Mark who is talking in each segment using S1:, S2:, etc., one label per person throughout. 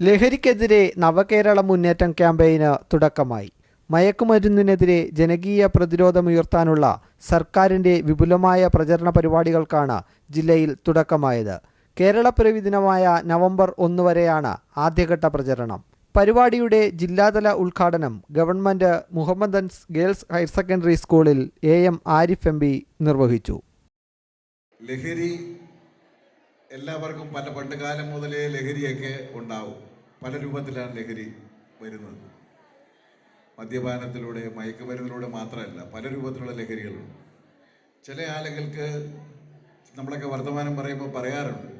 S1: ലഹരിക്കെതിരെ നവകേരള മുന്നേറ്റം ക്യാമ്പയിന് തുടക്കമായി. മയക്കുമരുന്നിനെതിരെ ജനകീയ പ്രതിരോധമുയർത്താനുള്ള സർക്കാരിന്റെ വിപുലമായ പ്രചരണ പരിപാടികൾക്കാണ് ജില്ലയിൽ തുടക്കമായത്. കേരളപ്പിറവി ദിനമായ നവംബർ ഒന്ന് വരെയാണ് ആദ്യഘട്ട പ്രചരണം. പരിപാടിയുടെ ജില്ലാതല ഉദ്ഘാടനം government Mohammedans girls higher secondary സ്കൂളിൽ എ എം ആരിഫ് എം നിർവഹിച്ചു.
S2: ലഹരി എല്ലാവർക്കും പല പണ്ട് കാലം മുതലേ ലഹരിയൊക്കെ ഉണ്ടാവും. പല രൂപത്തിലാണ് ലഹരി വരുന്നത്. മദ്യപാനത്തിലൂടെ മയക്കുമരുന്നിലൂടെ മാത്രമല്ല പല രൂപത്തിലുള്ള ലഹരികളുണ്ട്. ചില ആളുകൾക്ക് നമ്മളൊക്കെ വർത്തമാനം പറയുമ്പോൾ പറയാറുണ്ട്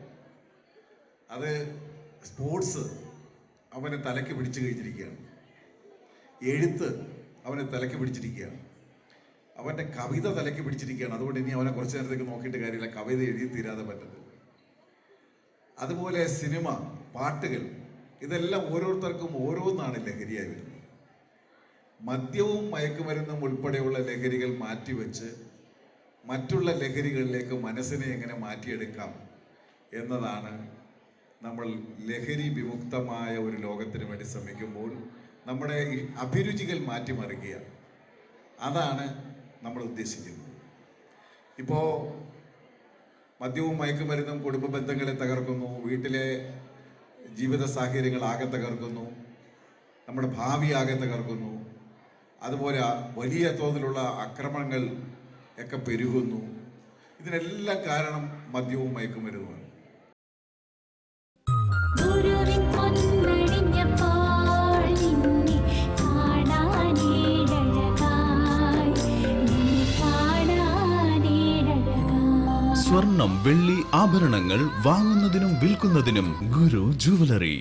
S2: അത് സ്പോർട്സ് അവനെ തലയ്ക്ക് പിടിച്ചു കഴിഞ്ഞിരിക്കുകയാണ്. എഴുത്ത് അവനെ തലയ്ക്ക് പിടിച്ചിരിക്കുകയാണ്. അവന്റെ കവിത തലയ്ക്ക് പിടിച്ചിരിക്കുകയാണ്. അതുകൊണ്ട് ഇനി അവനെ കുറച്ച് നേരത്തേക്ക് നോക്കിയിട്ട് കാര്യമില്ല. കവിത എഴുതി തീരാതെ പറ്റത്തില്ല. അതുപോലെ സിനിമ പാട്ടുകൾ ഇതെല്ലാം ഓരോരുത്തർക്കും ഓരോന്നാണ് ലഹരിയായി വരുന്നത്. മദ്യവും മയക്കുമരുന്നും ഉൾപ്പെടെയുള്ള ലഹരികൾ മാറ്റിവെച്ച് മറ്റുള്ള ലഹരികളിലേക്ക് മനസ്സിനെ എങ്ങനെ മാറ്റിയെടുക്കാം എന്നതാണ് നമ്മൾ ലഹരി വിമുക്തമായ ഒരു ലോകത്തിന് വേണ്ടി ശ്രമിക്കുമ്പോൾ നമ്മുടെ അഭിരുചികൾ മാറ്റിമറിക്കുക. അതാണ് നമ്മൾ ഉദ്ദേശിക്കുന്നത്. ഇപ്പോൾ മദ്യവും മയക്കുമരുന്നും കുടുംബ ബന്ധങ്ങളെ തകർക്കുന്നു. വീട്ടിലെ ജീവിത സാഹചര്യങ്ങൾ ആകെ തകർക്കുന്നു. നമ്മുടെ ഭാവി ആകെ തകർക്കുന്നു. അതുപോലെ വലിയ തോതിലുള്ള ആക്രമണങ്ങൾ ഒക്കെ പെരുകുന്നു. ഇതിനെല്ലാം കാരണം മദ്യവും മയക്കുമരുന്നുമാണ്.
S3: സ്വർണം വെള്ളി ആഭരണങ്ങൾ വാങ്ങുന്നതിനും വിൽക്കുന്നതിനും ഗുരു ജുവലറി.